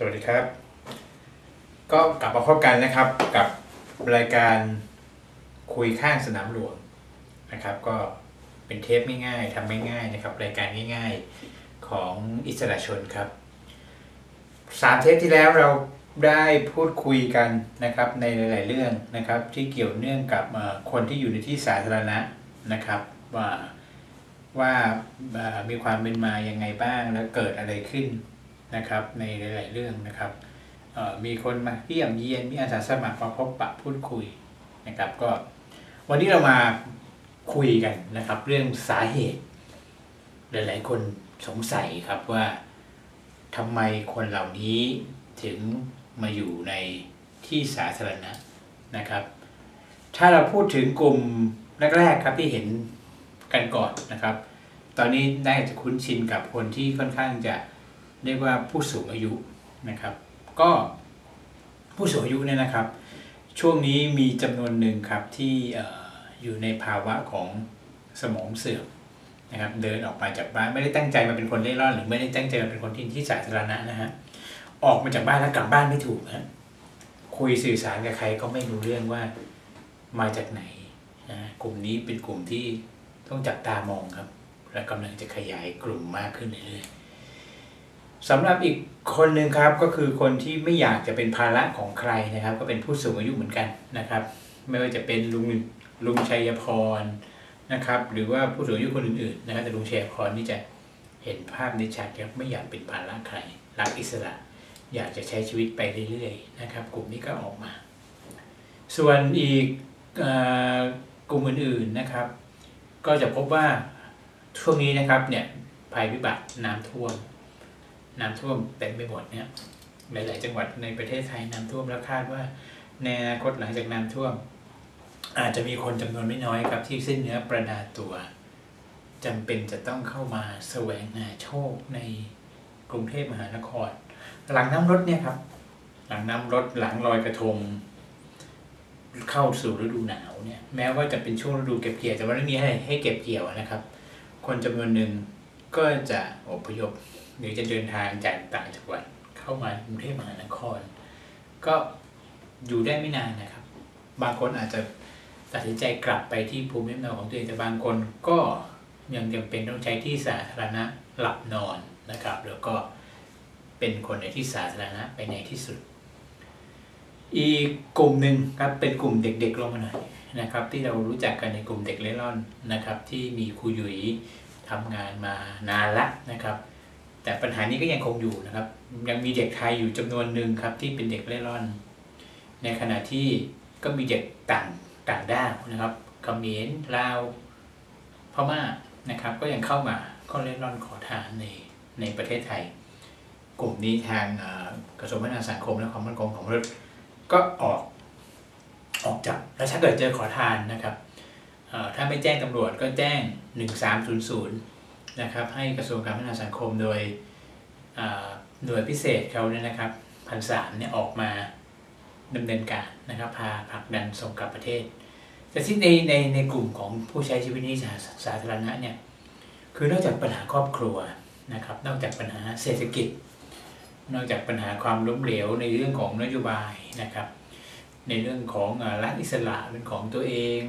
สวัสดีครับ ก็กลับมาพบกันนะครับกับรายการคุยข้างสนามหลวงนะครับ ก็เป็นเทปง่ายๆทำง่ายๆนะครับ รายการง่ายๆของอิสระชนครับสามเทปที่แล้วเราได้พูดคุยกันนะครับในหลาย ๆ เรื่องนะครับ ที่เกี่ยวเนื่องกับคนที่อยู่ในที่สาธารณะนะครับ ว่าว่ามีความเป็นมายังไงบ้างแล้วเกิดอะไรขึ้น นะครับในหลายๆเรื่องนะครับมีคนมาเยี่ยมเยียนมีอาสาสมัครมาพบปะพูดคุยนะครับก็วันนี้เรามาคุยกันนะครับ เรื่องสาเหตุ หลายๆ คนสงสัยครับว่าทำไมคนเหล่านี้ถึงมาอยู่ในที่สาธารณะนะครับ ถ้าเราพูดถึงกลุ่มแรกๆครับที่เห็นกันก่อนนะครับ ตอนนี้ได้จะคุ้นชินกับคนที่ค่อนข้างจะ เรียกว่าผู้สูงอายุนะครับ ก็ผู้สูงอายุเนี่ยนะครับ ช่วงนี้มีจำนวนหนึ่งครับที่อออยู่ในภาวะของสมองเสื่อมนะครับ เดินออกมาจากบ้านไม่ได้ตั้งใจมาเป็นคนเล่ร่อนหรือไม่ได้ตั้งใจมาเป็นคนที่ที่สาธารณะนะฮะออกมาจากบ้านแล้วกลับบ้านไม่ถูกนะคุยสื่อสารกับใครก็ไม่รู้เรื่องว่ามาจากไหนนะกลุ่มนี้เป็นกลุ่มที่ต้องจับตามองครับ และกำลังจะขยายกลุ่มมากขึ้นเรื่อยๆ สำหรับอีกคนหนึ่งครับก็คือคนที่ไม่อยากจะเป็นภาระของใครนะครับ ก็เป็นผู้สูงอายุเหมือนกันนะครับ ไม่ว่าจะเป็นลุงลุงชัยพรนะครับ หรือว่าผู้สูงอายุคนอื่นๆนะครับแต่ลุงชัยพรนี่จะเห็นภาพในชัดครับไม่อยากเป็นภาระใครรักอิสระ อยากจะใช้ชีวิตไปเรื่อยๆนะครับ กลุ่มนี้ก็ออกมา ส่วนอีกกลุ่มอื่นๆนะครับ ก็จะพบว่าช่วงนี้นะครับเนี่ยภัยพิบัติน้ำท่วม น้ำท่วมเต็มไปหมดเนี่ยหลาย ๆ จังหวัดในประเทศไทยน้ำท่วมแล้วคาดว่า ในอนาคตหลังจากน้ำท่วม อาจจะมีคนจำนวนไม่น้อยครับที่สิ้นเนื้อประดาตัวจำเป็นจะต้องเข้ามาแสวงหาโชคในกรุงเทพมหานคร หลังน้ำรถเนี่ยครับ หลังน้ำรถหลังลอยกระทงเข้าสู่ฤดูหนาวเนี่ยแม้ว่าจะเป็นช่วงฤดูเก็บเกี่ยวแต่ว่าไม่มีให้ให้เก็บเกี่ยวนะครับ คนจำนวนหนึ่งก็จะอพยพ หรือจะเดินทางจากต่างจังหวัดเข้ามากรุงเทพมหานคร ก็อยู่ได้ไม่นานนะครับ บางคนอาจจะตัดสินใจกลับไปที่ภูมิลำเนาของตัวเองแต่บางคนก็ยังจำเป็นต้องใช้ที่สาธารณะหลับนอนนะครับ แล้วก็เป็นคนในที่สาธารณะไปในที่สุด อีกกลุ่มหนึ่งครับเป็นกลุ่มเด็กๆลงมาหน่อยนะครับ ที่เรารู้จักกันในกลุ่มเด็กเล่ร่อนนะครับ ที่มีครูหยุยทำงานมานานละนะครับ แต่ปัญหานี้ก็ยังคงอยู่นะครับ ยังมีเด็กไทยอยู่จำนวนหนึ่งครับที่เป็นเด็กเล่ร่อน ในขณะที่ก็มีเด็กต่างต่างด้าวนะครับเขมรลาวพม่านะครับ ก็ยังเข้ามาก็เล่ร่อนขอทานในในประเทศไทย กลุ่มนี้ทางกระทรวงพัฒนาสังคมและความมั่นคงของมนุษย์ก็ออกออกจับแล้วถ้าเกิดเจอขอทานนะครับถ้าไม่แจ้งตำรวจก็แจ้ง 1300 นะครับให้กระทรวงการพัฒนาสังคมโดยอ่าหน่วยพิเศษเขาเนี่ยนะครับพันสามเนี่ยออกมาดำเนินการนะครับพาผลักดันส่งกลับประเทศ แต่ที่ในในในกลุ่มของผู้ใช้ชีวิตนสาสาธารณะเนี่ยคือนอกจากปัญหาครอบครัวนะครับ นอกจากปัญหาเศรษฐกิจ นอกจากปัญหาความล้มเหลวในเรื่องของนโยบายนะครับ ในเรื่องของรัฐอิสระเป็นของตัวเอง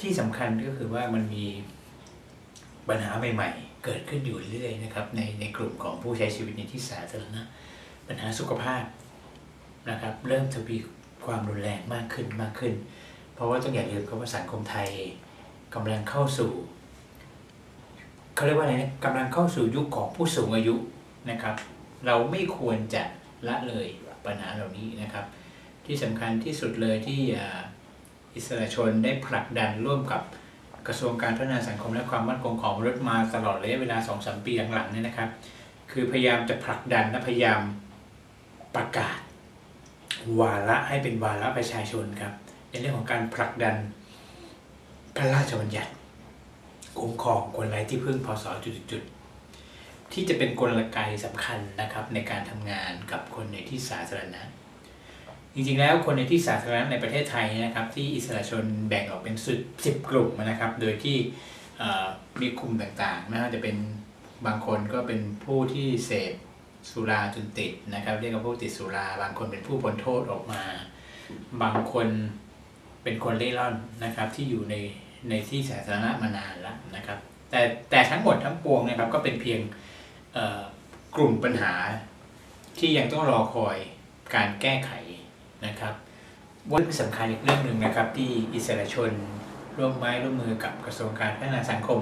ที่สำคัญก็คือว่ามันมี ปัญหาใหม่ๆ เกิดขึ้นอยู่เรื่อยๆนะครับในในกลุ่มของผู้ใช้ชีวิตในที่สาธารณะปัญหาสุขภาพนะครับ เริ่มทวีความรุนแรงมากขึ้นมากขึ้น เพราะว่าต้องอย่าลืมครับว่าสังคมไทยกำลังเข้าสู่เขาเรียกว่าอะไรนะกำลังเข้าสู่ยุคของผู้สูงอายุนะครับ เราไม่ควรจะละเลยปัญหาเหล่านี้นะครับ ที่สำคัญที่สุดเลยที่อิสระชนได้ผลักดันร่วมกับ กระทรวงการพัฒนาสังคมและความมั่นคงของมนุษย์มาตลอดระยะเวลา 2-3 ปีหลังๆเนี่ยนะครับ คือพยายามจะผลักดันและพยายามประกาศ วาระให้เป็นวาระประชาชนครับ ในเรื่องของการผลักดันพระราชบัญญัติคุ้มครองคนไร้ที่พึ่งพศจุดๆๆที่จะเป็นกลไกสำคัญนะครับในการทำงานกับคนในที่สาธารณะ จริงๆแล้วคนในที่สาธารณะในประเทศไทยนะครับที่อิสระชนแบ่งออกเป็นสิบสิบกลุ่มนะครับ โดยที่มีกลุ่มต่างๆนะจะเป็นบางคนก็เป็นผู้ที่เสพสุราจนติดนะครับเรียกว่าผู้ติดสุรา บางคนเป็นผู้พ้นโทษออกมา บางคนเป็นคนเล่ร่อนนะครับที่อยู่ในในที่สาธารณะมานานแล้วนะครับแต่แต่ทั้งหมดทั้งปวงนะครับก็เป็นเพียงกลุ่มปัญหาที่ยังต้องรอคอยการแก้ไข นะครับวันสำคัญอีกเรื่องหนึ่งนะครับที่อิสระชนร่วมไม้ร่วมมือกับกระทรวงการพัฒนาสังคม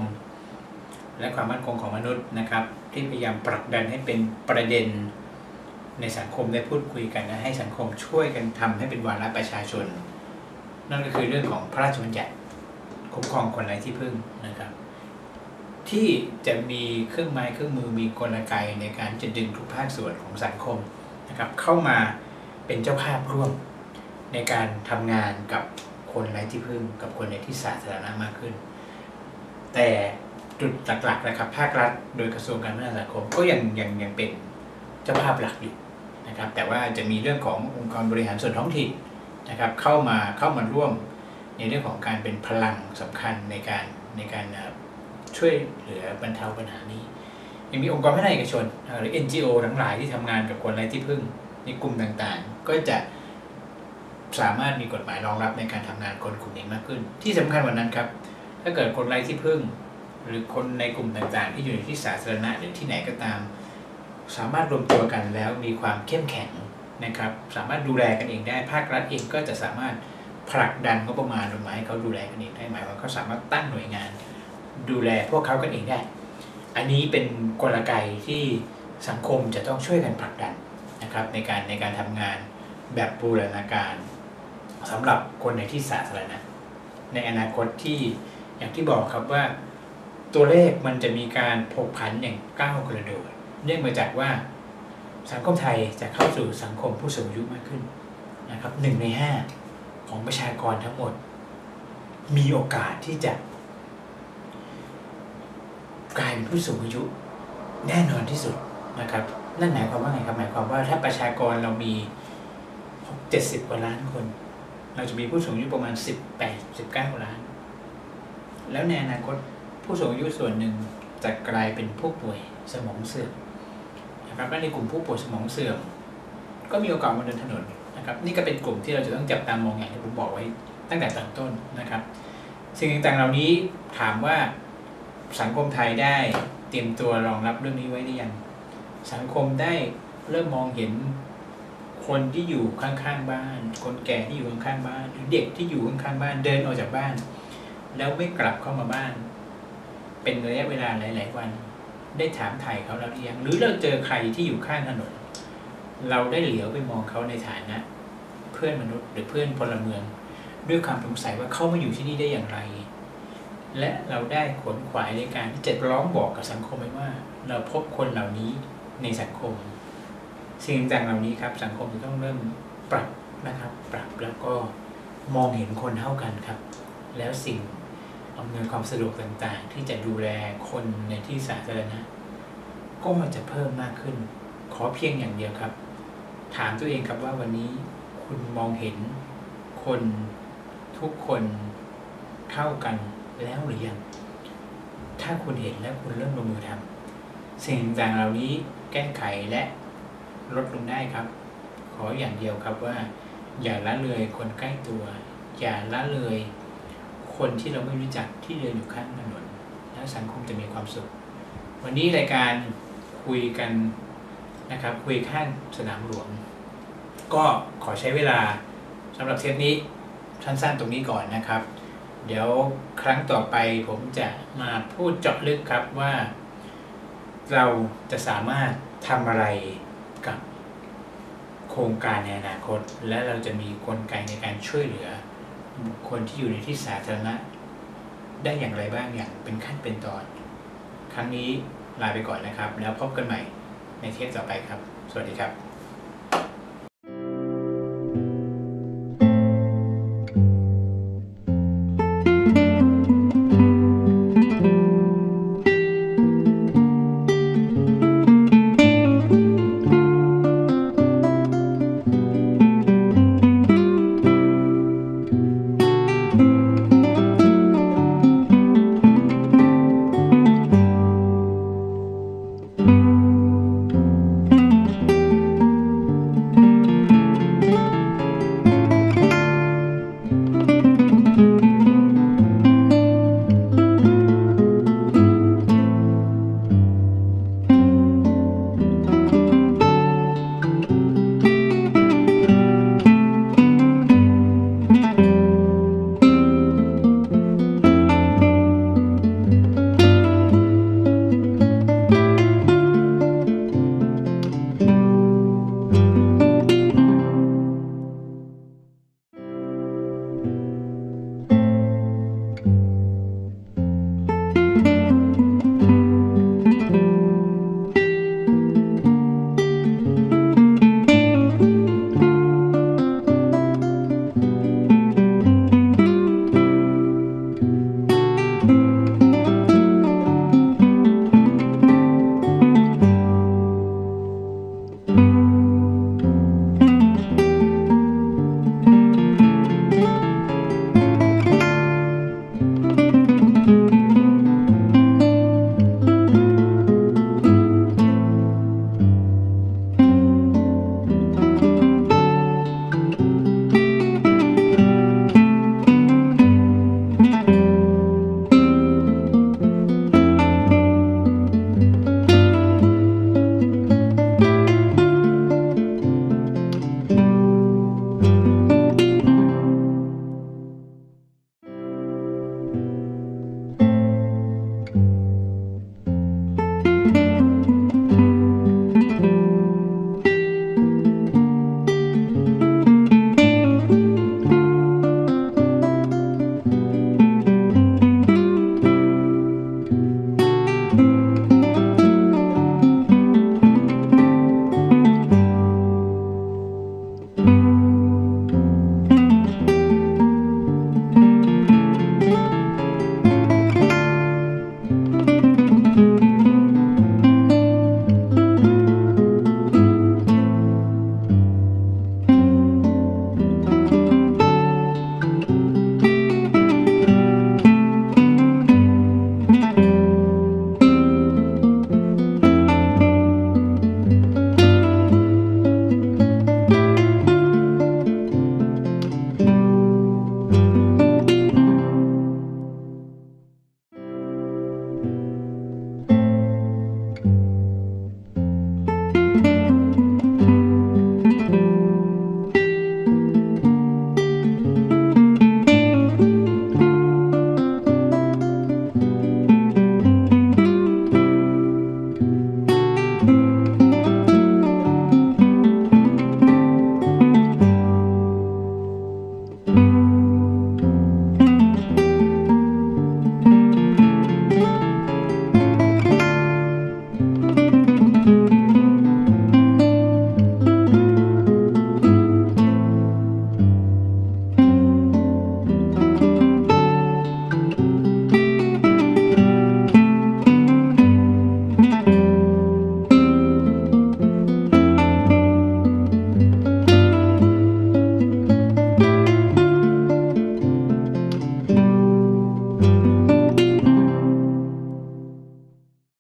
และความมั่นคงของมนุษย์นะครับ ที่พยายามผลักดันให้เป็นประเด็นในสังคมได้พูดคุยกันนะให้สังคมช่วยกันทำให้เป็นวาระประชาชน นั่นก็คือเรื่องของพระราชบัญญัติคุ้มครองคนไร้ที่พึ่งนะครับ ที่จะมีเครื่องไม้เครื่องมือมีกลไกในการจะดึงทุกภาคส่วนของสังคมนะครับเข้ามา เป็นเจ้าภาพร่วม ในการทำงานกับคนไร้ที่พึ่ง กับคนในที่สาธารณะมากขึ้น แต่จุดหลักๆนะครับภาครัฐโดยกระทรวงการพัฒนาสังคมก็ยังยังยังเป็นเจ้าภาพหลักอยู่นะครับ แต่ว่าจะมีเรื่องขององค์กรบริหารส่วนท้องถิ่นนะครับ เข้ามาเข้ามาร่วมในเรื่องของการเป็นพลังสำคัญในการในการช่วยเหลือบรรเทาปัญหานี้ ยังมีองค์กรภาคเอกชนหรือ NGO ทั้งหลายที่ทำงานกับคนไร้ที่พึ่งในกลุ่มต่างๆ ก็จะสามารถมีกฎหมายรองรับในการทำงานคนกลุ่มนี้มากขึ้น ที่สำคัญกว่านั้นครับ ถ้าเกิดคนไร้ที่พึ่ง หรือคนในกลุ่มต่างๆ ที่อยู่ในที่สาธารณะหรือที่ไหนก็ตาม สามารถรวมตัวกันแล้วมีความเข้มแข็งนะครับ สามารถดูแลกันเองได้ภาครัฐเองก็จะสามารถผลักดันงบประมาณลงมาให้เขาดูแลกันเองได้หมายว่าเขาสามารถตั้งหน่วยงาน ดูแลพวกเขากันเองได้ อันนี้เป็นกลไกที่สังคมจะต้องช่วยกันผลักดันนะครับในการในการทำงาน แบบบูรณาการสำหรับคนในที่สาธารณะในอนาคตที่อย่างที่บอกครับว่า ตัวเลขมันจะมีการผกผันอย่างก้าวกระโดดเนื่องมาจากว่าสังคมไทยจะเข้าสู่สังคมผู้สูงอายุมากขึ้นนะครับหนึ่งในห้าของประชากรทั้งหมด มีโอกาสที่จะ กลายเป็นผู้สูงอายุแน่นอนที่สุดนะครับ นั่นหมายความว่าไงครับหมายความว่าถ้าประชากรเรามี เจ็ดสิบกว่าล้านคน เราจะมีผู้สูงอายุประมาณสิบแปดสิบเก้าล้าน แล้วในอนาคตผู้สูงอายุส่วนหนึ่งจะกลายเป็นผู้ป่วยสมองเสื่อมนะครับและในกลุ่มผู้ป่วยสมองเสื่อม ก็มีโอกาสมาเดินถนนนะครับนี่ก็เป็นกลุ่มที่เราจะต้องจับตามองอย่างที่ผมบอกไว้ตั้งแต่ตอนต้นนะครับ สิ่งต่างๆเหล่านี้ถามว่าสังคมไทยได้เตรียมตัวรองรับเรื่องนี้ไว้หรือยัง สังคมได้เริ่มมองเห็น คนที่อยู่ข้างๆบ้าน คนแก่ที่อยู่ข้างๆบ้านหรือเด็กที่อยู่ข้างๆบ้านเดินออกจากบ้าน แล้วไม่กลับเข้ามาบ้าน เป็นระยะเวลาหลาย ๆ วัน ได้ถามไถ่เขาแล้วหรือยังหรือเราเจอใครที่อยู่ข้างถนน เราได้เหลียวไปมองเขาในฐานะ เพื่อนมนุษย์หรือเพื่อนพลเมือง ด้วยความสงสัยว่าเขามาอยู่ที่นี่ได้อย่างไร และเราได้ขวนขวายในการที่จะร้องบอกกับสังคมไปว่า เราพบคนเหล่านี้ในสังคม สิ่งต่างเหล่านี้ครับ สังคมจะต้องเริ่มปรับนะครับ ปรับแล้วก็มองเห็นคนเท่ากันครับ แล้วสิ่งอำนวยความสะดวกต่างๆ ที่จะดูแลคนในที่สาธารณะก็มันจะเพิ่มมากขึ้น ขอเพียงอย่างเดียวครับ ถามตัวเองครับว่าวันนี้คุณมองเห็นคนทุกคนเท่ากันแล้วหรือยัง ถ้าคุณเห็นแล้วคุณเริ่มลงมือทำสิ่งต่างเหล่านี้แก้ไขและ ลดลงได้ครับ ขออย่างเดียวครับว่า อย่าละเลยคนใกล้ตัว อย่าละเลย คนที่เราไม่รู้จักที่เดินอยู่ข้างถนน แล้วสังคมจะมีความสุข วันนี้รายการคุยกันนะครับ คุยข้างสนามหลวง ก็ขอใช้เวลาสำหรับเทปนี้สั้นๆตรงนี้ก่อนนะครับ เดี๋ยวครั้งต่อไปผมจะมาพูดเจาะลึกครับว่า เราจะสามารถทำอะไร กับโครงการในอนาคต และเราจะมีกลไกในการช่วยเหลือคนที่อยู่ในที่สาธารณะ ได้อย่างไรบ้างอย่างเป็นขั้นเป็นตอน ครั้งนี้ลาไปก่อนนะครับ แล้วพบกันใหม่ในเทปต่อไปครับ สวัสดีครับ